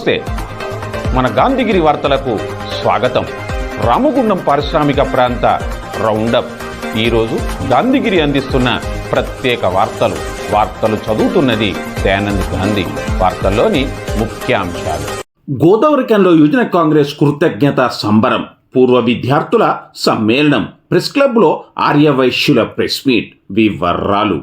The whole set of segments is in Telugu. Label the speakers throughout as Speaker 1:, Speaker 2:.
Speaker 1: నమస్తే. మన గాంధీగిరి వార్తలకు స్వాగతం. రామగుండం పారిశ్రామిక ప్రాంత రౌండప్. ఈరోజు గాంధీగిరి అందిస్తున్న ప్రత్యేక వార్తలు. వార్తలు చదువుతున్నది దయానంద్ గాంధీ. వార్తల్లోని ముఖ్యాంశాలు.
Speaker 2: గోదావరికంలో యువజన కాంగ్రెస్ కృతజ్ఞత సంబరం. పూర్వ విద్యార్థుల సమ్మేళనం. ప్రెస్ క్లబ్లో ఆర్యవైశ్యుల ప్రెస్ మీట్. వివరాలు.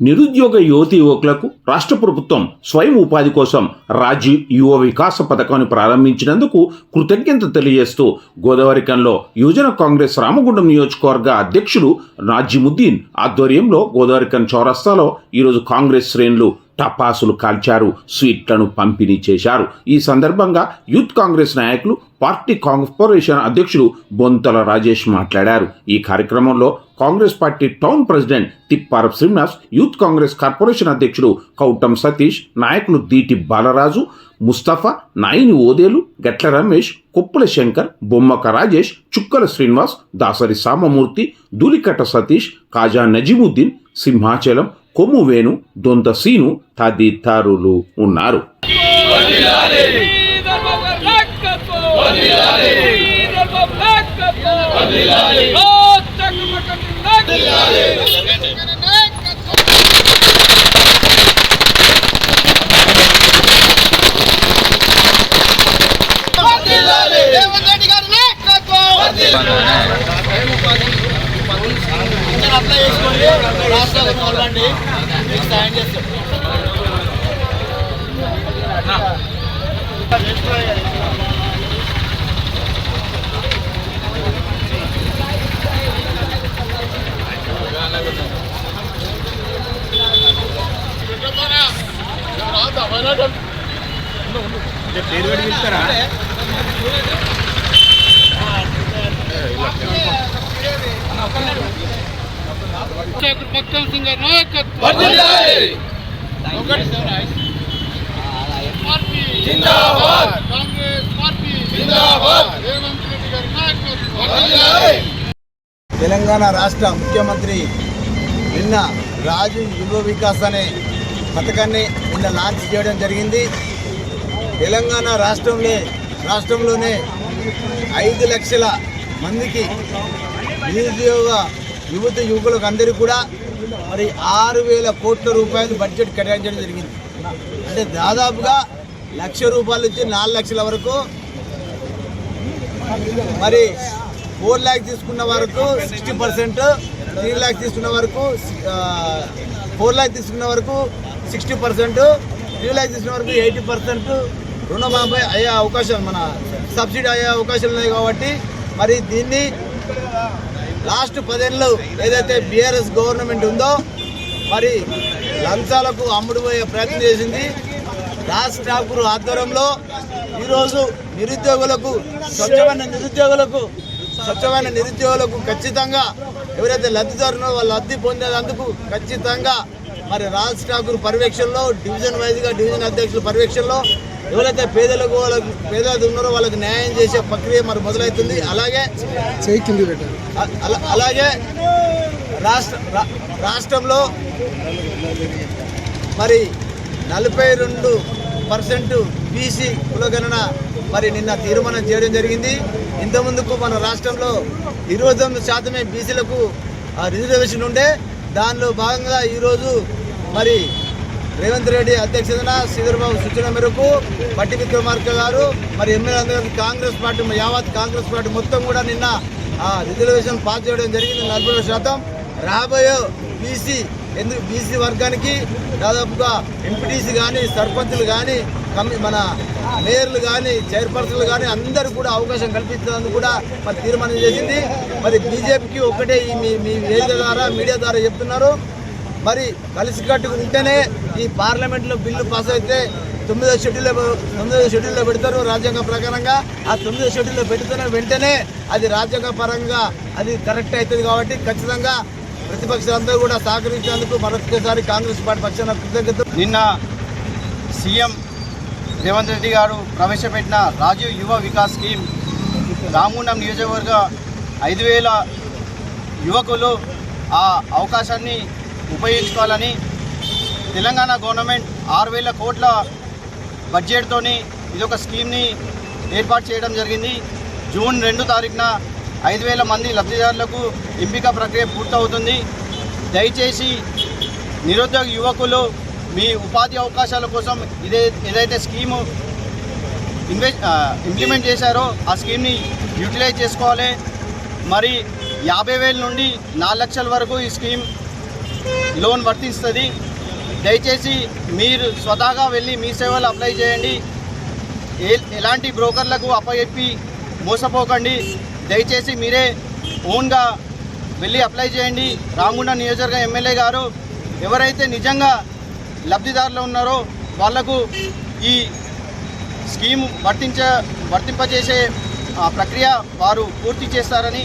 Speaker 2: నిరుద్యోగ యువతి యువకులకు రాష్ట్ర ప్రభుత్వం స్వయం ఉపాధి కోసం రాజీవ్ యువ వికాస పథకాన్ని ప్రారంభించినందుకు కృతజ్ఞత తెలియజేస్తూ గోదావరికంలో యువజన కాంగ్రెస్ రామగుండం నియోజకవర్గ అధ్యక్షులు నాజిముద్దీన్ ఆధ్వర్యంలో గోదావరికన్ చౌరస్తాలో ఈరోజు కాంగ్రెస్ శ్రేణులు టపాసులు కాల్చారు స్వీట్లను పంపిణీ చేశారు. ఈ సందర్భంగా యూత్ కాంగ్రెస్ నాయకులు పార్టీ కార్పొరేషన్ అధ్యక్షుడు బొంతల రాజేష్ మాట్లాడారు. ఈ కార్యక్రమంలో Congress party town president Tipparap Srinivas youth Congress corporation అధ్యక్షుడు కౌటం సతీష్ నాయకులు దీటి బాలరాజు ముస్తఫా నాయిని ఓదేలు గట్ల రమేష్ కొప్పుల శంకర్ బొమ్మక రాజేష్ చుక్కల శ్రీనివాస్ దాసరి సామమూర్తి దూలికట్ట సతీష్ కాజా నజీముద్దీన్ సింహాచలం కొమ్ము వేణు దొంత సీను తదితరులు ఉన్నారు
Speaker 3: రేవంత్ రెడ్డి గారి నాయకత్వం పింఛన్ అప్లై చేసుకోండి రాష్ట్రాలకు వెళ్ళండి మీకు సాయం చేస్తాం
Speaker 4: మొత్తం సింగ్ నాయకత్వం పార్టీ
Speaker 3: జిందాబాద్.
Speaker 4: కాంగ్రెస్ పార్టీ
Speaker 3: జిందాబాద్.
Speaker 4: రేవంత్ రెడ్డి గారి నాయకత్వం.
Speaker 3: తెలంగాణ రాష్ట్ర ముఖ్యమంత్రి నిన్న రాజు యువ వికాస్ అనే పథకాన్ని నిన్న లాంచ్ చేయడం జరిగింది. తెలంగాణ రాష్ట్రంలో రాష్ట్రంలోనే ఐదు లక్షల మందికి నిరుద్యోగ యువత యువకులకు అందరికీ కూడా మరి ఆరు వేల కోట్ల రూపాయలు బడ్జెట్ కేటాయించడం జరిగింది. అంటే దాదాపుగా లక్ష రూపాయల నుంచి నాలుగు లక్షల వరకు మరి ఫోర్ ల్యాక్స్ తీసుకున్న వరకు సిక్స్టీ పర్సెంట్ త్రీ ల్యాక్స్ తీసుకున్న వరకు ఫోర్ ల్యాక్స్ తీసుకున్న వరకు సిక్స్టీ పర్సెంట్ త్రీ ల్యాక్స్ తీసుకున్న వరకు ఎయిటీ పర్సెంట్ రుణమాఫీ అయ్యే అవకాశం మన సబ్సిడీ అయ్యే అవకాశాలు ఉన్నాయి కాబట్టి మరి దీన్ని లాస్ట్ పదేళ్ళు ఏదైతే బీఆర్ఎస్ గవర్నమెంట్ ఉందో మరి లంచాలకు అమ్ముడుపోయే ప్రయత్నం చేసింది. రాజ్ ఠాకూర్ ఆధ్వర్యంలో ఈరోజు నిరుద్యోగులకు స్వచ్ఛమైన నిరుద్యోగులకు స్వచ్ఛమైన నిరుద్యోగులకు ఖచ్చితంగా ఎవరైతే లబ్ధిదారునో వాళ్ళు లబ్ధి పొందేందుకు ఖచ్చితంగా మరి రాజ్ ఠాకూర్ పర్యవేక్షణలో డివిజన్ వైజ్గా డివిజన్ అధ్యక్షుల పర్యవేక్షణలో ఎవరైతే పేదలకు వాళ్ళకి పేదలు ఉన్నారో వాళ్ళకి న్యాయం చేసే ప్రక్రియ మరి మొదలవుతుంది. అలాగే అలాగే రాష్ట్ర రాష్ట్రంలో మరి నలభై రెండు పర్సెంట్ బీసీ కులగణన మరి నిన్న తీర్మానం చేయడం జరిగింది. ఇంతకుముందుకు మన రాష్ట్రంలో ఇరవై తొమ్మిది శాతమే బీసీలకు రిజర్వేషన్ ఉండే. దానిలో భాగంగా ఈరోజు మరి రేవంత్ రెడ్డి అధ్యక్షతన శ్రీధర్బాబు సూచన మేరకు పట్టి విక్రమార్క గారు మరి ఎమ్మెల్యే అందరూ కాంగ్రెస్ పార్టీ యావత్ కాంగ్రెస్ పార్టీ మొత్తం కూడా నిన్న ఆ రిజర్వేషన్ పాస్ చేయడం జరిగింది. నలభై శాతం. రాబోయే బీసీ ఎందుకు బీసీ వర్గానికి దాదాపుగా ఎంపీటీసీ కానీ సర్పంచులు కానీ కమి మన మేయర్లు కానీ చైర్పర్సన్లు కానీ అందరూ కూడా అవకాశం కల్పించేందుకు కూడా మరి తీర్మానం చేసింది. మరి బీజేపీకి ఒక్కటే మీ మీ వేదిక ద్వారా మీడియా ద్వారా చెప్తున్నారు. మరి కలిసికట్టుగా ఉంటేనే ఈ పార్లమెంట్లో బిల్లు పాస్ అయితే తొమ్మిదో షెడ్యూల్లో తొమ్మిదో షెడ్యూల్లో పెడతారు రాజ్యాంగ ప్రకారంగా. ఆ తొమ్మిదో షెడ్యూల్లో పెడుతున్న వెంటనే అది రాజ్యాంగ పరంగా అది కరెక్ట్ అవుతుంది కాబట్టి ఖచ్చితంగా ప్రతిపక్షాలందరూ కూడా సహకరించేందుకు మరొకసారి కాంగ్రెస్ పార్టీ పక్షాన కృతజ్ఞత
Speaker 5: నిన్న సీఎం రేవంత్ రెడ్డి గారు ప్రవేశపెట్టిన రాజీవ్ యువ వికాస్ స్కీమ్ రామగుండం నియోజకవర్గ ఐదు వేల యువకులు ఆ అవకాశాన్ని ఉపయోగించుకోవాలని తెలంగాణ గవర్నమెంట్ ఆరు వేల కోట్ల బడ్జెట్తోని ఇది ఒక స్కీమ్ని ఏర్పాటు చేయడం జరిగింది. జూన్ రెండు తారీఖున ఐదు వేల మంది లబ్ధిదారులకు ఎంపిక ప్రక్రియ పూర్తవుతుంది. దయచేసి నిరుద్యోగ యువకులు మీ ఉపాధి అవకాశాల కోసం ఇదే ఏదైతే స్కీము ఇన్వెస్ట్ ఇంప్లిమెంట్ చేశారో ఆ స్కీమ్ని యూటిలైజ్ చేసుకోవాలి. మరి యాభై వేల నుండి నాలుగు లక్షల వరకు ఈ స్కీమ్ లోన్ వర్తిస్తుంది. దయచేసి మీరు స్వతహాగా వెళ్ళి మీ సేవలు అప్లై చేయండి. ఏ ఎలాంటి బ్రోకర్లకు అప్పచెప్పి మోసపోకండి. దయచేసి మీరే ఓన్గా వెళ్ళి అప్లై చేయండి. రామగుండ నియోజకవర్గ ఎమ్మెల్యే గారు ఎవరైతే నిజంగా లబ్ధిదారులు ఉన్నారో వాళ్ళకు ఈ స్కీమ్ వర్తించ వర్తింపజేసే ప్రక్రియ వారు పూర్తి చేస్తారని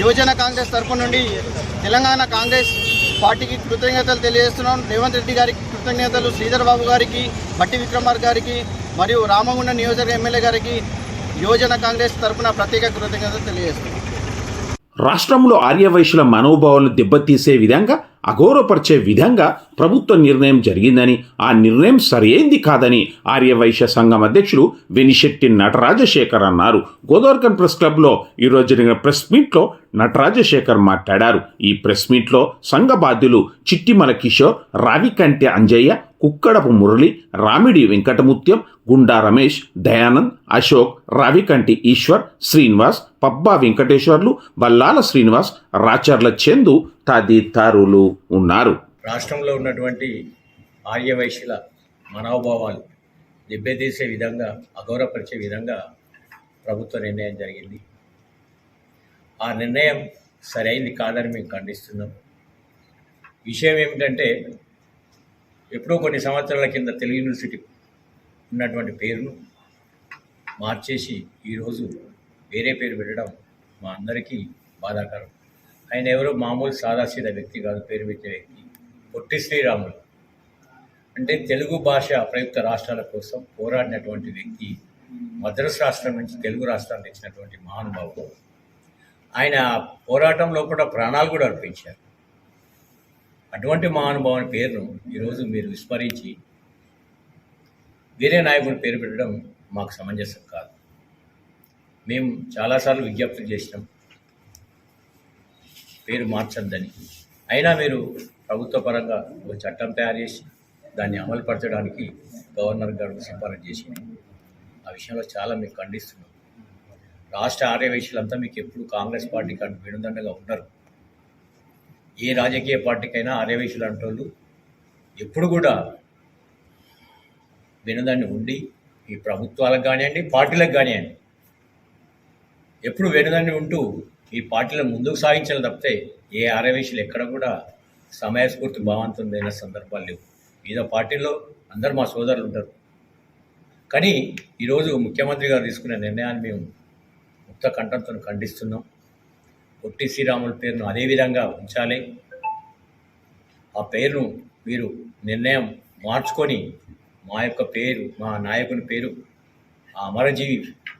Speaker 5: యువజన కాంగ్రెస్ తరపు నుండి తెలంగాణ కాంగ్రెస్ పార్టీకి కృతజ్ఞతలు తెలియజేస్తున్నాం. రేవంత్ రెడ్డి గారికి కృతజ్ఞతలు శ్రీధర్ బాబు గారికి బట్టి విక్రమార్ గారికి మరియు రామగుండ నియోజకవర్గ ఎమ్మెల్యే గారికి యువజన కాంగ్రెస్ తరపున ప్రత్యేక కృతజ్ఞతలు తెలియజేస్తున్నాం.
Speaker 2: రాష్ట్రంలో ఆర్యవైశ్యుల మనోభావాలను దెబ్బతీసే విధంగా అగౌరవపరిచే విధంగా ప్రభుత్వ నిర్ణయం జరిగిందని ఆ నిర్ణయం సరైంది కాదని ఆర్యవైశ్య సంఘం అధ్యక్షుడు వెనిశెట్టి నటరాజశేఖర్ అన్నారు. గోదావరికన్ ప్రెస్ క్లబ్లో ఈరోజు జరిగిన ప్రెస్ మీట్లో నటరాజశేఖర్ మాట్లాడారు. ఈ ప్రెస్ మీట్లో సంఘ బాధ్యులు చిట్టిమల కిషోర్ రావికంటె అంజయ్య కుక్కడపు మురళి రామిడి వెంకటముత్యం గుండా రమేష్ దయానంద్ అశోక్ రవికంటి ఈశ్వర్ శ్రీనివాస్ పబ్బా వెంకటేశ్వర్లు బల్లాల శ్రీనివాస్ రాచర్ల చందు తదితరులు ఉన్నారు.
Speaker 6: రాష్ట్రంలో ఉన్నటువంటి ఆర్యవైశ్యుల మనోభావాలు దెబ్బతీసే విధంగా అగౌరవపరిచే విధంగా ప్రభుత్వ నిర్ణయం జరిగింది. ఆ నిర్ణయం సరైంది కాదని మేము ఖండిస్తున్నాం. విషయం ఏమిటంటే ఎప్పుడో కొన్ని సంవత్సరాల కింద తెలుగు యూనివర్సిటీ ఉన్నటువంటి పేరును మార్చేసి ఈరోజు వేరే పేరు పెట్టడం మా అందరికీ బాధాకరం. ఆయన ఎవరో మామూలు సాదాసీద వ్యక్తి కాదు పేరు పెట్టే వ్యక్తి. పొట్టి శ్రీరాములు. అంటే తెలుగు భాష ప్రయుక్త రాష్ట్రాల కోసం పోరాడినటువంటి వ్యక్తి మద్రాసు రాష్ట్రం నుంచి తెలుగు రాష్ట్రానికి ఇచ్చినటువంటి మహానుభావుడు. ఆయన పోరాటంలో కూడా ప్రాణాలు కూడా అర్పించారు. అటువంటి మహానుభావుని పేరును ఈరోజు మీరు విస్మరించి వేరే నాయకుని పేరు పెట్టడం మాకు సమంజసం కాదు. మేము చాలాసార్లు విజ్ఞప్తి చేసినాం. పేరు మార్చొద్దని. అయినా మీరు ప్రభుత్వ పరంగా ఒక చట్టం తయారు చేసి దాన్ని అమలుపరచడానికి గవర్నర్ గారు సిఫారసు చేసి ఆ విషయంలో చాలా మీకు ఖండిస్తున్నాం. రాష్ట్ర ఆర్యవైశ్యులంతా మీకు ఎప్పుడు కాంగ్రెస్ పార్టీకి అటు వినుదండగా ఉన్నారు. ఏ రాజకీయ పార్టీకైనా ఆర్యవైశ్యులు అంటోళ్ళు ఎప్పుడు కూడా వినదాన్ని ఉండి ఈ ప్రభుత్వాలకు కానివ్వండి పార్టీలకు కానివ్వండి ఎప్పుడు వినదాన్ని ఉంటూ ఈ పార్టీలను ముందుకు సాగించాలి తప్పితే ఏ ఆరవేశులు ఎక్కడ కూడా సమయస్ఫూర్తి భావంతమైన సందర్భాలు లేవు. ఏదో పార్టీలో అందరు మా సోదరులు ఉంటారు. కానీ ఈరోజు ముఖ్యమంత్రి గారు తీసుకునే నిర్ణయాన్ని మేము ముక్త కంఠంతో ఖండిస్తున్నాం. పొట్టి శ్రీరాముల పేరును అదే విధంగా ఉంచాలి. ఆ పేరును మీరు నిర్ణయం మార్చుకొని మా యొక్క పేరు మా నాయకుని పేరు ఆ అమరజీవి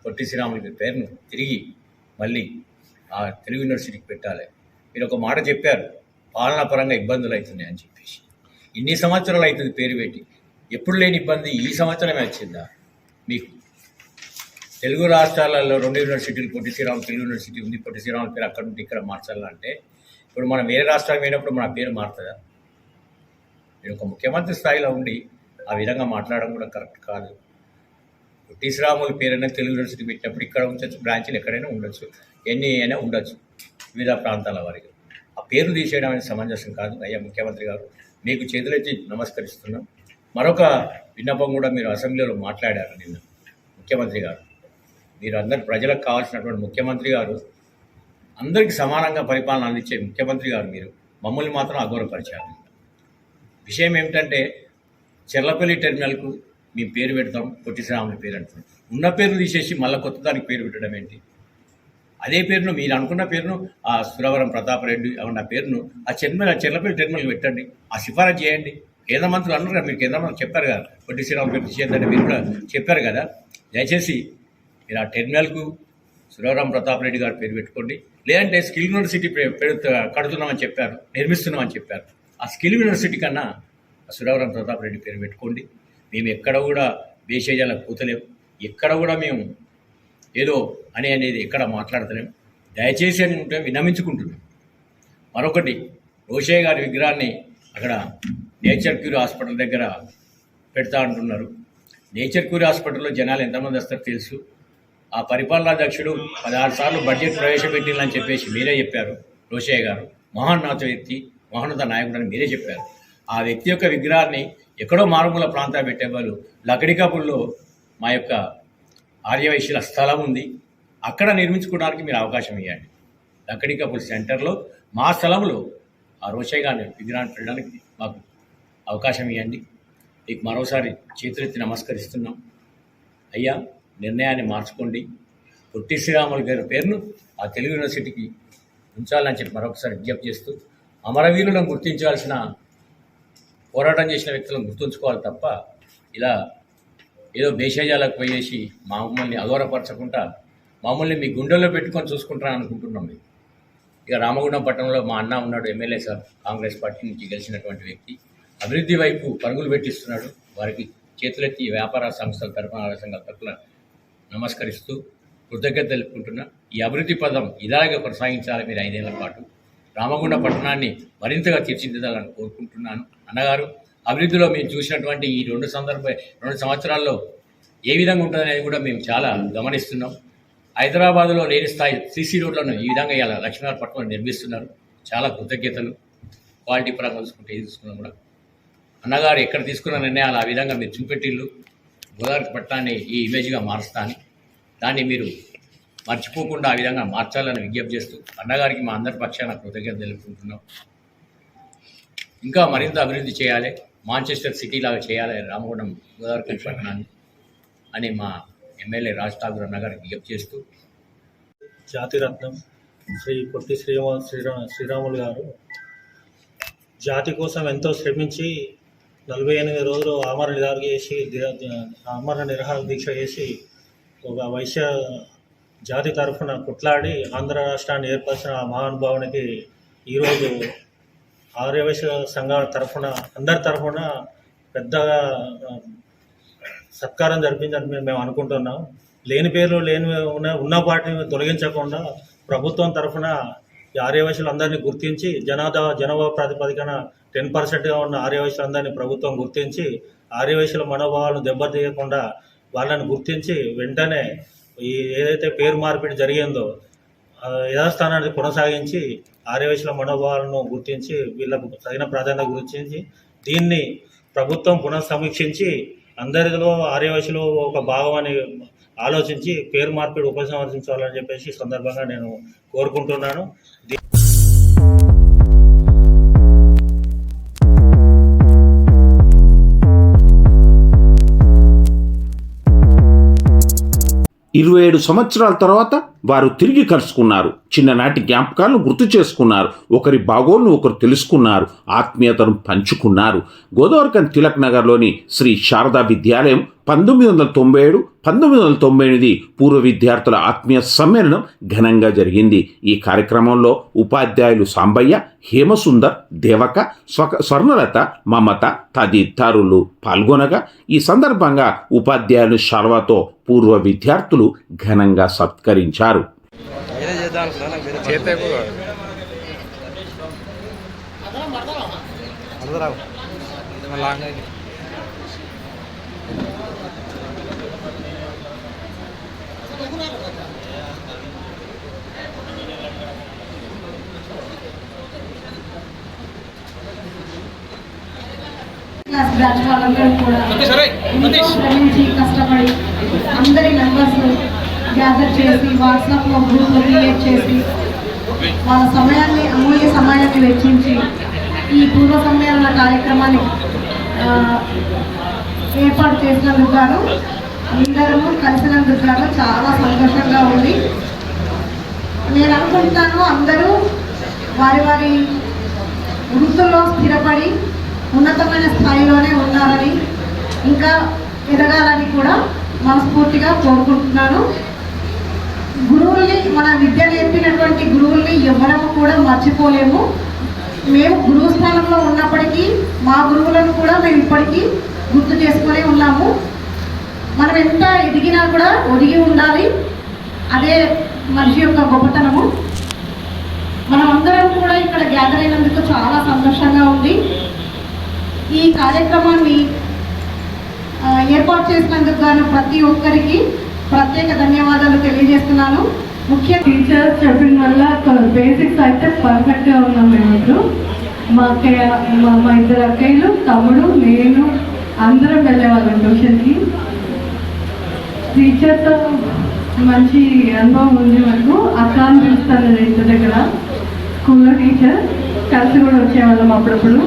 Speaker 6: పొట్టి శ్రీరాముల పేరును తిరిగి మళ్ళీ ఆ తెలుగు యూనివర్సిటీకి పెట్టాలి. మీరు ఒక మాట చెప్పారు పాలనా పరంగా ఇబ్బందులు అవుతున్నాయి అని చెప్పేసి. ఇన్ని సంవత్సరాలు అవుతుంది పేరు పెట్టి. ఎప్పుడు లేని ఇబ్బంది ఈ సంవత్సరమే వచ్చిందా? మీకు తెలుగు రాష్ట్రాలలో రెండు యూనివర్సిటీలు పొట్టి శ్రీరామ్ తెలుగు యూనివర్సిటీ ఉంది. పొట్టి శ్రీరామ్ పేరు అక్కడ నుండి ఇక్కడ మార్చాలంటే ఇప్పుడు మనం వేరే రాష్ట్రానికి పోయినప్పుడు మన పేరు మారుతుందా? నేను ఒక ముఖ్యమంత్రి స్థాయిలో ఉండి ఆ విధంగా మాట్లాడడం కూడా కరెక్ట్ కాదు. పొట్టి శ్రీరాముల పేరైనా తెలుగు యూనివర్సిటీ పెట్టినప్పుడు ఇక్కడ ఉంచవచ్చు బ్రాంచ్లు ఎక్కడైనా ఉండొచ్చు ఎన్ని అయినా ఉండొచ్చు వివిధ ప్రాంతాల వారికి. ఆ పేరు తీసేయడం అనేది సమంజసం కాదు. అయ్యా ముఖ్యమంత్రి గారు మీకు చేతులెత్తి నమస్కరిస్తున్నాం. మరొక విన్నపం కూడా మీరు అసెంబ్లీలో మాట్లాడారు నిన్న ముఖ్యమంత్రి గారు. మీరు అందరు ప్రజలకు కావాల్సినటువంటి ముఖ్యమంత్రి గారు అందరికీ సమానంగా పరిపాలన అందించే ముఖ్యమంత్రి గారు మీరు. మమ్మల్ని మాత్రం అగౌరవపరిచారు. విషయం ఏమిటంటే చెర్లపల్లి టెర్మినల్కు మీ పేరు పెడతాం పొట్టి పేరు అంటున్నాం. ఉన్న పేరును తీసేసి మళ్ళీ కొత్త దానికి పేరు పెట్టడం ఏంటి? అదే పేరును మీరు అనుకున్న పేరును ఆ సురవరం ప్రతాప్ రెడ్డి అన్న పేరును ఆ చెర్మల చెర్లపల్లి టెర్మినల్ పెట్టండి. ఆ సిఫారసు చేయండి. కేంద్ర మంత్రులు అన్నారు కదా మీరు కేంద్ర మంత్రులు చెప్పారు కదా పొట్టి శ్రీరాములు పేరు మీరు కూడా చెప్పారు కదా. దయచేసి మీరు ఆ టెర్మినల్కు సురవరం ప్రతాప్ రెడ్డి గారు పేరు పెట్టుకోండి. లేదంటే స్కిల్ యూనివర్సిటీ పె- కడుతున్నామని చెప్పారు నిర్మిస్తున్నామని చెప్పారు. ఆ స్కిల్ యూనివర్సిటీ కన్నా సురవరం ప్రతాప్ రెడ్డి పేరు పెట్టుకోండి. మేము ఎక్కడ కూడా వేసేజాలకు కూతలేము ఎక్కడ కూడా మేము ఏదో అని అనేది ఎక్కడ మాట్లాడతలేము దయచేసి అని ఉంటే విన్నమించుకుంటున్నాం మరొకటి రోషయ్య గారి విగ్రహాన్ని అక్కడ నేచర్ క్యూర్ హాస్పిటల్ దగ్గర పెడతా అంటున్నారు. నేచర్ క్యూర్ హాస్పిటల్లో జనాలు ఎంతమంది వస్తారో తెలుసు. ఆ పరిపాలనాధ్యక్షుడు పదహారు సార్లు బడ్జెట్ ప్రవేశపెట్టిందని చెప్పేసి మీరే చెప్పారు రోషయ్య గారు. మహోన్నత వ్యక్తి మహోన్నత నాయకుడు అని మీరే చెప్పారు. ఆ వ్యక్తి యొక్క విగ్రహాన్ని ఎక్కడో మారుమూల ప్రాంతాలు పెట్టేవారు వాళ్ళు లకడికాపుల్లో మా యొక్క ఆర్యవైశ్యుల స్థలం ఉంది. అక్కడ నిర్మించుకోవడానికి మీరు అవకాశం ఇవ్వండి. లక్కడికపుల్ సెంటర్లో మా స్థలంలో ఆ రోషయ్య గారిని విగ్రహాన్ని పెట్టడానికి మాకు అవకాశం ఇవ్వండి. మీకు మరోసారి చేతులెత్తి నమస్కరిస్తున్నాం. అయ్యా నిర్ణయాన్ని మార్చుకోండి. పొట్టి శ్రీరాములు గారి పేరును ఆ తెలుగు యూనివర్సిటీకి ఉంచాలని చెప్పి మరొకసారి విజ్ఞప్తి చేస్తూ అమరవీరులను గుర్తించాల్సిన పోరాటం చేసిన వ్యక్తులను గుర్తుంచుకోవాలి తప్ప ఇలా ఏదో భేషజాలకు పోయేసి మమ్మల్ని అగౌరవపరచకుండా మమ్మల్ని మీ గుండెల్లో పెట్టుకొని చూసుకుంటారని అనుకుంటున్నాం మేము. ఇక రామగుండం పట్టణంలో మా అన్న ఉన్నాడు ఎమ్మెల్యే సార్ కాంగ్రెస్ పార్టీ నుంచి గెలిచినటువంటి వ్యక్తి. అభివృద్ధి వైపు పరుగులు పెట్టిస్తున్నాడు. వారికి చేతులెత్తి వ్యాపార సంస్థల తరఫున ఆదాయ సంఘాల తరఫున నమస్కరిస్తూ కృతజ్ఞత తెలుపుకుంటున్నా ఈ అభివృద్ధి పదం ఇలాగే కొనసాగించాలి మీరు ఐదేళ్ళ పాటు రామగుండ పట్టణాన్ని మరింతగా తీర్చిదిద్దాలని కోరుకుంటున్నాను. అన్నగారు అభివృద్ధిలో మేము చూసినటువంటి ఈ రెండు సందర్భ రెండు సంవత్సరాల్లో ఏ విధంగా ఉంటుందనేది కూడా మేము చాలా గమనిస్తున్నాం. హైదరాబాద్లో లేని స్థాయి సీసీ రోడ్లను ఈ విధంగా ఇలా లక్ష్మీనారాయణపట్నం నిర్మిస్తున్నారు. చాలా కృతజ్ఞతలు. క్వాలిటీ పరంగా చూసుకుంటే తీసుకున్నాం కూడా. అన్నగారు ఎక్కడ తీసుకున్న నిర్ణయాలు ఆ విధంగా మీరు చూపెట్టిళ్ళు గోదావరి పట్టణాన్ని ఈ ఇమేజ్గా మారుస్తాను. దాన్ని మీరు మర్చిపోకుండా ఆ విధంగా మార్చాలని విజ్ఞప్తి చేస్తూ అన్నగారికి మా అందరి పక్షాన కృతజ్ఞత తెలుపుకుంటున్నాం. ఇంకా మరింత అభివృద్ధి చేయాలి. మాంచెస్టర్ సిటీ లాగా చేయాలి రామగుండం గోదావరి పట్టణాన్ని అని మా ఎమ్మెల్యే రాజ్ ఠాకూర్ అన్నగారికి విజ్ఞప్తి చేస్తూ.
Speaker 7: జాతిరత్నం శ్రీ పొట్టి శ్రీరామ శ్రీరా శ్రీరాములు గారు జాతి కోసం ఎంతో శ్రమించి నలభై ఎనిమిది రోజులు ఆమరణ నిరాహార చేసి ఆమరణ నిరాహార దీక్ష చేసి ఒక వైశ్య జాతి తరఫున కొట్లాడి ఆంధ్ర రాష్ట్రాన్ని ఏర్పరిచిన ఆ మహానుభావునికి ఈరోజు ఆర్యవైశ్య సంఘాల తరఫున అందరి తరఫున పెద్దగా సత్కారం జరిపిందని మేము అనుకుంటున్నాం. లేని పేర్లు లేని ఉన్న ఉన్న వాటిని తొలగించకుండా ప్రభుత్వం తరఫున ఆర్యవైశ్యులందరినీ గుర్తించి జనాదా జనాభా ప్రాతిపదికన టెన్ పర్సెంట్గా ఉన్న ఆర్యవైశ్యులందరినీ ప్రభుత్వం గుర్తించి ఆర్యవైశ్యుల మనోభావాలను దెబ్బతీయకుండా వాళ్ళని గుర్తించి వెంటనే ఈ ఏదైతే పేరు మార్పిడి జరిగిందో యథాస్థానాన్ని కొనసాగించి ఆర్యవేశుల మనోభావాలను గుర్తించి వీళ్ళకు తగిన ప్రాధాన్యత గుర్తించి దీన్ని ప్రభుత్వం పునఃసమీక్షించి అందరిలో ఆర్యవేశులు ఒక భాగం అని ఆలోచించి పేరు మార్పిడి ఉపసంహరించాలని చెప్పేసి సందర్భంగా నేను కోరుకుంటున్నాను.
Speaker 2: ఇరవై ఏడు సంవత్సరాల తర్వాత వారు తిరిగి కలుసుకున్నారు. చిన్ననాటి జ్ఞాపకాలను గుర్తు చేసుకున్నారు. ఒకరి బాగోలను ఒకరు తెలుసుకున్నారు. ఆత్మీయతను పంచుకున్నారు. గోదావరికన్ తిలక్ నగర్లోని శ్రీ శారదా విద్యాలయం పంతొమ్మిది వందల తొంభై ఏడు పంతొమ్మిది వందల తొంభై ఎనిమిది పూర్వ విద్యార్థుల ఆత్మీయ సమ్మేళనం ఘనంగా జరిగింది. ఈ కార్యక్రమంలో ఉపాధ్యాయులు సాంబయ్య హేమసుందర్ దేవక స్వ స్వర్ణలత మమత తదితరులు పాల్గొనగా ఈ సందర్భంగా ఉపాధ్యాయులు శర్వతో పూర్వ విద్యార్థులు ఘనంగా సత్కరించారు.
Speaker 8: క్లాస్ వాళ్ళందరూ కూడా ఎంతో శ్రమించి కష్టపడి అందరి మెంబర్స్ గ్యాదర్ చేసి వాట్సాప్లో గ్రూప్లో క్రియేట్ చేసి వాళ్ళ సమయాన్ని అమూల్య సమయాన్ని వెచ్చించి ఈ పూర్వ సమ్మేళన కార్యక్రమాన్ని ఏర్పాటు చేసినందుకు గాను అందరము కలిసినందుకు గాను చాలా సంతోషంగా ఉంది. నేను అనుకుంటున్నాను అందరూ వారి వారి వృత్తుల్లో స్థిరపడి ఉన్నతమైన స్థాయిలోనే ఉన్నారని ఇంకా ఎదగాలని కూడా మనస్ఫూర్తిగా కోరుకుంటున్నాను. గురువుల్ని మన విద్య నేర్పినటువంటి గురువుల్ని ఎవరము కూడా మర్చిపోలేము. మేము గురువు స్థానంలో ఉన్నప్పటికీ మా గురువులను కూడా మేము ఇప్పటికీ గుర్తు చేసుకునే ఉన్నాము. మనం ఎంత ఎదిగినా కూడా ఒదిగి ఉండాలి. అదే మనిషి యొక్క గొప్పతనము. మనం అందరం కూడా ఇక్కడ గ్యాదర్ అయినందుకు చాలా సంతోషంగా ఉంది. ఈ కార్యక్రమాన్ని ఏర్పాటు చేసినందుకు గాను ప్రతి ఒక్కరికి ప్రత్యేక ధన్యవాదాలు తెలియజేస్తున్నాను. ముఖ్య
Speaker 9: టీచర్స్ చెప్పిన వల్ల బేసిక్స్ అయితే పర్ఫెక్ట్గా ఉన్నాం మేము ఇప్పుడు మా మా మా ఇద్దరు అక్కయ్యలు తమ్ముడు నేను అందరం వెళ్ళేవాళ్ళం ట్యూషన్కి టీచర్తో మంచి అనుభవం ఉంది మనకు అక్కను పిలుస్తాను ఇంటి దగ్గర. స్కూల్లో టీచర్. కలిసి కూడా వచ్చేవాళ్ళం అప్పుడప్పుడు.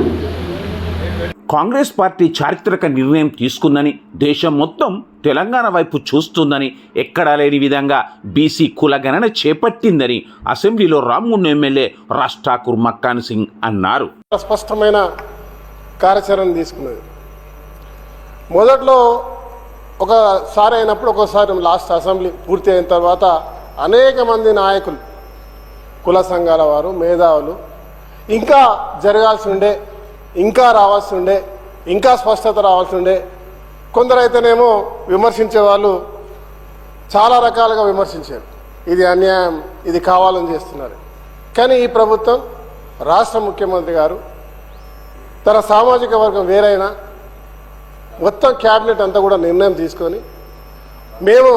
Speaker 2: కాంగ్రెస్ పార్టీ చారిత్రక నిర్ణయం తీసుకుందని దేశం మొత్తం తెలంగాణ వైపు చూస్తుందని ఎక్కడా లేని విధంగా బీసీ కులగణన చేపట్టిందని అసెంబ్లీలో రామ్మూన్ ఎమ్మెల్యే రాజ్ ఠాకూర్ మక్కాన్ సింగ్ అన్నారు.
Speaker 10: స్పష్టమైన కార్యాచరణ తీసుకున్నది. మొదట్లో ఒకసారి అయినప్పుడు ఒకసారి లాస్ట్ అసెంబ్లీ పూర్తి అయిన తర్వాత అనేక మంది నాయకులు కుల సంఘాల వారు మేధావులు ఇంకా జరగాల్సి ఉండే ఇంకా రావాల్సి ఉండే ఇంకా స్పష్టత రావాల్సి ఉండే కొందరైతేనేమో విమర్శించే వాళ్ళు చాలా రకాలుగా విమర్శించారు. ఇది అన్యాయం ఇది కావాలని చేస్తున్నారు. కానీ ఈ ప్రభుత్వం రాష్ట్ర ముఖ్యమంత్రి గారు తన సామాజిక వర్గం వేరైనా మొత్తం క్యాబినెట్ అంతా కూడా నిర్ణయం తీసుకొని మేము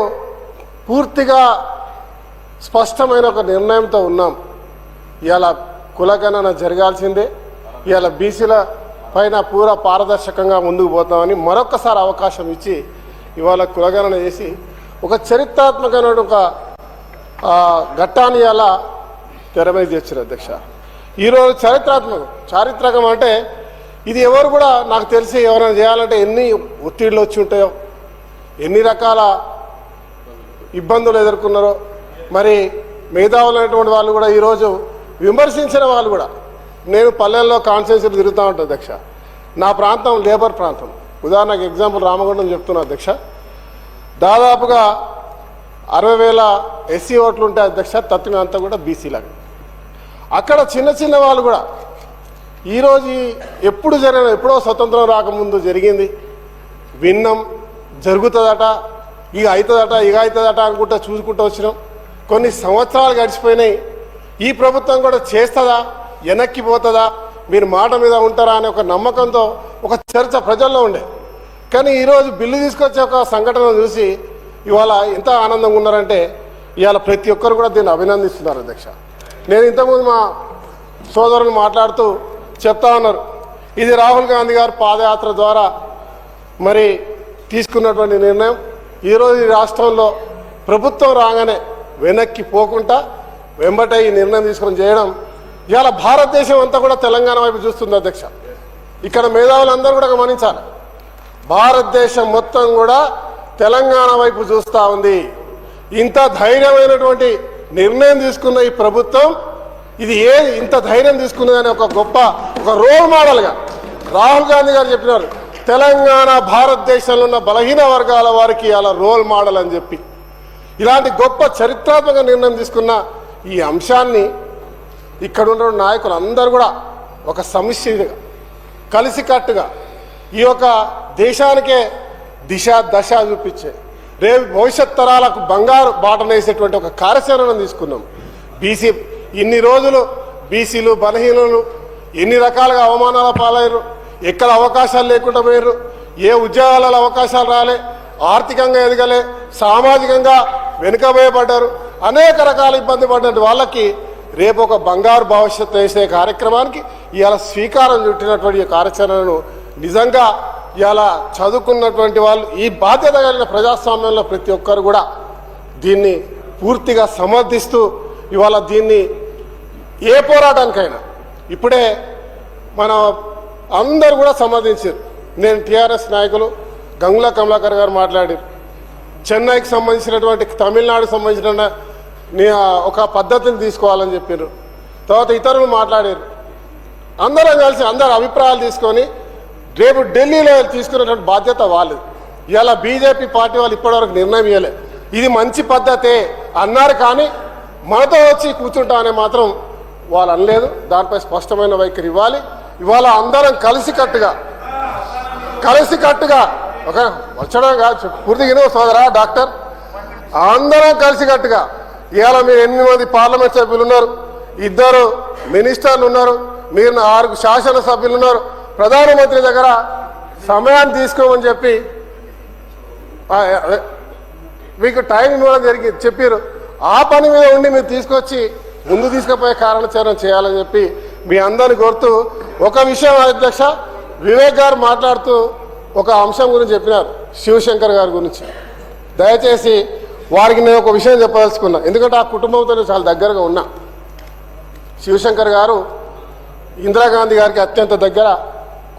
Speaker 10: పూర్తిగా స్పష్టమైన ఒక నిర్ణయంతో ఉన్నాం. ఇలా కులగణన జరగాల్సిందే. ఇవాళ బీసీల పైన పూరా పారదర్శకంగా ముందుకు పోతామని మరొకసారి అవకాశం ఇచ్చి ఇవాళ కులగణన చేసి ఒక చరిత్రాత్మకమైన ఒక ఘట్టాన్ని అలా తెర మీద తెచ్చారు అధ్యక్ష. ఈరోజు చరిత్రాత్మకం చారిత్రకం అంటే ఇది ఎవరు కూడా నాకు తెలిసి ఎవరైనా చేయాలంటే ఎన్ని ఒత్తిళ్ళు వచ్చి ఉంటాయో ఎన్ని రకాల ఇబ్బందులు ఎదుర్కొన్నారో మరి మేధావులైనటువంటి వాళ్ళు కూడా ఈరోజు విమర్శించిన వాళ్ళు కూడా నేను పల్లెల్లో కాన్స్టిట్యూన్సీలు తిరుగుతూ ఉంటాను అధ్యక్ష. నా ప్రాంతం లేబర్ ప్రాంతం. ఉదాహరణకు ఎగ్జాంపుల్ రామగుండం చెప్తున్నా అధ్యక్ష. దాదాపుగా అరవై వేల ఎస్సీ ఓట్లు ఉంటే అధ్యక్ష. తత్వం అంతా కూడా బీసీలాగా అక్కడ చిన్న చిన్న వాళ్ళు కూడా ఈరోజు ఎప్పుడు జరిగిన ఎప్పుడో స్వతంత్రం రాకముందు జరిగింది. విన్నాం జరుగుతుందట ఇక అవుతుందట ఇక అవుతుందట అనుకుంటా చూసుకుంటూ వచ్చినాం. కొన్ని సంవత్సరాలు గడిచిపోయినాయి. ఈ ప్రభుత్వం కూడా చేస్తుందా? వెనక్కి పోతుందా? మీరు మాట మీద ఉంటారా అనే ఒక నమ్మకంతో ఒక చర్చ ప్రజల్లో ఉండే. కానీ ఈరోజు బిల్లు తీసుకొచ్చే ఒక సంఘటన చూసి ఇవాళ ఎంత ఆనందంగా ఉన్నారంటే ఇవాళ ప్రతి ఒక్కరు కూడా దీన్ని అభినందిస్తున్నారు అధ్యక్ష. నేను ఇంతకుముందు మా సోదరులు మాట్లాడుతూ చెప్తా ఉన్నారు. ఇది రాహుల్ గాంధీ గారు పాదయాత్ర ద్వారా మరి తీసుకున్నటువంటి నిర్ణయం. ఈరోజు ఈ రాష్ట్రంలో ప్రభుత్వం రాగానే వెనక్కి పోకుండా వెంబట ఈ నిర్ణయం తీసుకొని చేయడం ఇవాళ భారతదేశం అంతా కూడా తెలంగాణ వైపు చూస్తుంది అధ్యక్ష. ఇక్కడ మేధావులందరూ కూడా గమనించాలి. భారతదేశం మొత్తం కూడా తెలంగాణ వైపు చూస్తూ ఉంది. ఇంత ధైర్యమైనటువంటి నిర్ణయం తీసుకున్న ఈ ప్రభుత్వం ఇది ఏ ఇంత ధైర్యం తీసుకున్నదని ఒక గొప్ప ఒక రోల్ మోడల్గా రాహుల్ గాంధీ గారు చెప్పినారు. తెలంగాణ భారతదేశంలో ఉన్న బలహీన వర్గాల వారికి అలా రోల్ మోడల్ అని చెప్పి. ఇలాంటి గొప్ప చరిత్రాత్మక నిర్ణయం తీసుకున్న ఈ అంశాన్ని ఇక్కడ ఉన్న నాయకులు అందరూ కూడా ఒక సమిష్టిగా కలిసికట్టుగా ఈ యొక్క దేశానికే దిశ దశ చూపించే రేపు భవిష్యత్ తరాలకు బంగారు బాటనేసేటువంటి ఒక కార్యాచరణ తీసుకున్నాం. బీసీ ఇన్ని రోజులు బీసీలు బలహీనులు ఎన్ని రకాలుగా అవమానాల పాలయ్యారు ఎక్కడ అవకాశాలు లేకుండా పోయారు ఏ ఉద్యోగాలలో అవకాశాలు రాలే ఆర్థికంగా ఎదగలే సామాజికంగా వెనుకబోయబడ్డారు అనేక రకాల ఇబ్బంది పడ్డ వాళ్ళకి రేపు ఒక బంగారు భవిష్యత్తు వేసే కార్యక్రమానికి ఇవాళ స్వీకారం చుట్టినటువంటి కార్యాచరణను నిజంగా ఇవాళ చదువుకున్నటువంటి వాళ్ళు ఈ బాధ్యత కలిగిన ప్రజాస్వామ్యంలో ప్రతి ఒక్కరు కూడా దీన్ని పూర్తిగా సమర్థిస్తూ ఇవాళ దీన్ని ఏ పోరాటానికైనా ఇప్పుడే మన అందరు కూడా సమర్థించారు. నేను టీఆర్ఎస్ నాయకులు గంగుల కమలాకర్ గారు మాట్లాడారు. చెన్నైకి సంబంధించినటువంటి తమిళనాడుకు సంబంధించిన ఒక పద్ధతిని తీసుకోవాలని చెప్పారు తర్వాత ఇతరులు మాట్లాడారు అందరం కలిసి అందరు అభిప్రాయాలు తీసుకొని రేపు ఢిల్లీలో తీసుకునేటువంటి బాధ్యత వాళ్ళు. ఇలా బీజేపీ పార్టీ వాళ్ళు ఇప్పటివరకు నిర్ణయం ఇవ్వలే ఇది మంచి పద్ధతే అన్నారు కానీ మనతో వచ్చి కూర్చుంటామని మాత్రం వాళ్ళు అనలేదు. దానిపై స్పష్టమైన వైఖరి ఇవ్వాలి. ఇవాళ అందరం కలిసికట్టుగా కలిసికట్టుగా ఒక వచ్చడం కాదు పూర్తి విను సోదరా డాక్టర్? అందరం కలిసికట్టుగా ఇవాళ మీరు ఎనిమిది మంది పార్లమెంట్ సభ్యులు ఉన్నారు. ఇద్దరు మినిస్టర్లు ఉన్నారు. మీరు ఆరు శాసనసభ్యులు ఉన్నారు. ప్రధానమంత్రి దగ్గర సమయాన్ని తీసుకోమని చెప్పి మీకు టైం ఇవ్వడం జరిగి చెప్పారు. ఆ పని మీద ఉండి మీరు తీసుకొచ్చి ముందు తీసుకుపోయే కారణచరణ చేయాలని చెప్పి మీ అందరిని కోరుతూ ఒక విషయం అధ్యక్ష వివేక్ గారు మాట్లాడుతూ ఒక అంశం గురించి చెప్పినారు. శివశంకర్ గారి గురించి. దయచేసి వారికి నేను ఒక విషయం చెప్పదలుచుకున్నా. ఎందుకంటే ఆ కుటుంబంతో చాలా దగ్గరగా ఉన్నా. శివశంకర్ గారు ఇందిరాగాంధీ గారికి అత్యంత దగ్గర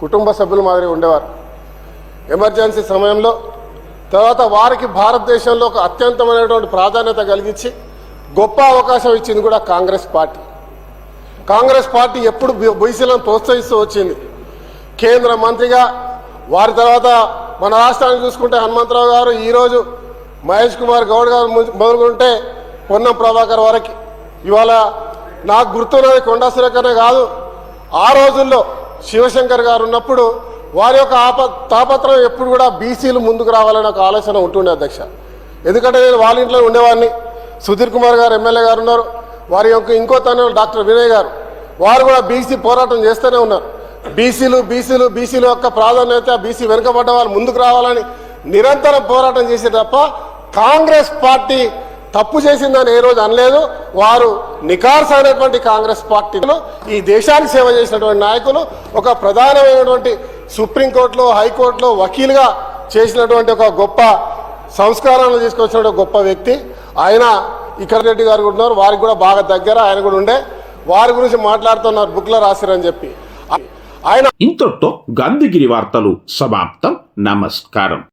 Speaker 10: కుటుంబ సభ్యుల మాదిరి ఉండేవారు. ఎమర్జెన్సీ సమయంలో తర్వాత వారికి భారతదేశంలో ఒక అత్యంతమైనటువంటి ప్రాధాన్యత కలిగించి గొప్ప అవకాశం ఇచ్చింది కూడా కాంగ్రెస్ పార్టీ. కాంగ్రెస్ పార్టీ ఎప్పుడు బీసీలను ప్రోత్సహిస్తూ వచ్చింది. కేంద్ర మంత్రిగా వారి తర్వాత మన రాష్ట్రాన్ని చూసుకుంటే హనుమంతరావు గారు ఈరోజు మహేష్ కుమార్ గౌడ్ గారు మొదలుకుంటే పొన్నం ప్రభాకర్ వరకు. ఇవాళ నాకు గుర్తున్నది కొండా సురేఖనే కాదు. ఆ రోజుల్లో శివశంకర్ గారు ఉన్నప్పుడు వారి యొక్క ఆప తాపత్రం ఎప్పుడు కూడా బీసీలు ముందుకు రావాలనే ఒక ఆలోచన ఉంటుండే అధ్యక్ష. ఎందుకంటే నేను వాళ్ళ ఇంట్లో ఉండేవాడిని. సుధీర్ కుమార్ గారు ఎమ్మెల్యే గారు ఉన్నారు. వారి యొక్క ఇంకో తన డాక్టర్ వినయ్ గారు. వారు కూడా బీసీ పోరాటం చేస్తూనే ఉన్నారు. బీసీలు బీసీలు బీసీల యొక్క ప్రాధాన్యత బీసీ వెనుకబడ్డ వాళ్ళు ముందుకు రావాలని నిరంతరం పోరాటం చేసే తప్ప కాంగ్రెస్ పార్టీ తప్పు చేసిందని ఏ రోజు అనలేదు. వారు నికార్స్ అనేటువంటి కాంగ్రెస్ పార్టీలో ఈ దేశానికి సేవ చేసినటువంటి నాయకులు ఒక ప్రధానమైనటువంటి సుప్రీంకోర్టులో హైకోర్టులో వకీలుగా చేసినటువంటి ఒక గొప్ప సంస్కారాలను తీసుకొచ్చిన గొప్ప వ్యక్తి. ఆయన ఇక్కడ రెడ్డి గారు కూడా ఉన్నారు. వారికి కూడా బాగా దగ్గర ఆయన కూడా ఉండే. వారి గురించి మాట్లాడుతున్నారు. బుక్లో రాసిరని చెప్పి. ఆయన
Speaker 2: ఇంతటితో గాంధీగిరి వార్తలు సమాప్తం. నమస్కారం.